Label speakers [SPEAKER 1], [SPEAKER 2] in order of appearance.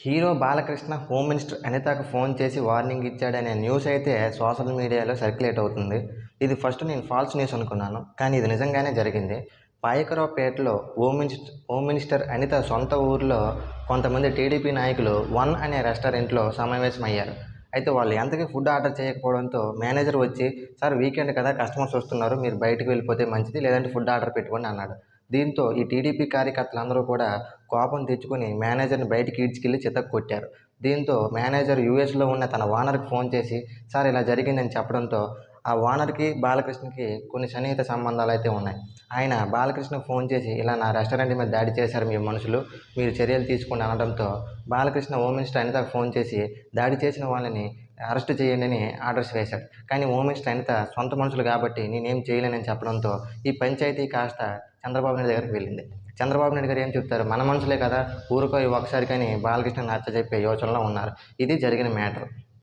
[SPEAKER 1] Hero Balakrishna home minister అనితకు phone చేసి warning ఇచ్చాడనే న్యూస్ అయితే సోషల్ మీడియాలో సర్క్యులేట్ అవుతుంది. ఇది ఫస్ట్ నేను ఫాల్స్ న్యూస్ అనుకున్నాను. కానీ ఇది నిజంగానే జరిగింది. పాయకరావుపేటలో home minister home minister Anitha సొంత ఊర్లో కొంతమంది టీడీపీ నాయకులు వన్ అనే రెస్టారెంట్లో సమావేశమయ్యారు. అయితే వాళ్ళు ఎంతకీ ఫుడ్ ఆర్డర్ చేయకపోవడంతో మేనేజర్ వచ్చి సార్ వీకెండ్ కదా కస్టమర్స్ వస్తున్నారు మీరు బయటకు వెళ్ళిపోతే మంచిది లేదంటే ఫుడ్ ఆర్డర్ పెట్టుకోండి అన్నాడు. దీంతో ఈ టీడీపీ కార్యకర్తలందరూ కూడా కోపం తెచ్చుకొని మేనేజర్ని బయటికి ఈడ్చుకెళ్ళి చితక్ కొట్టారు. దీంతో మేనేజర్ యూఎస్లో ఉన్న తన ఓనర్కి ఫోన్ చేసి సార్ ఇలా జరిగిందని చెప్పడంతో ఆ ఓనర్కి బాలకృష్ణకి కొన్ని సన్నిహిత సంబంధాలు అయితే ఉన్నాయి. ఆయన బాలకృష్ణ ఫోన్ చేసి ఇలా నా రెస్టారెంట్ మీద దాడి చేశారు మీ మనుషులు మీరు చర్యలు తీసుకుని అనడంతో Balakrishna home minister Anitha phone చేసి దాడి చేసిన వాళ్ళని అరెస్ట్ చేయండి అని ఆర్డర్స్ వేశాడు. కానీ హోమ్ మినిస్టర్ అనిత సొంత మనుషులు కాబట్టి నేనేం చేయలేనని చెప్పడంతో ఈ పంచాయతీ కాస్త చంద్రబాబు నాయుడు దగ్గరికి వెళ్ళింది. చంద్రబాబు నాయుడు గారు ఏం చెప్తారు? మన మనుషులే కదా ఊరుకో ఒకసారి కానీ బాలకృష్ణ నచ్చ చెప్పే యోచనలో ఉన్నారు. ఇది జరిగిన మ్యాటర్.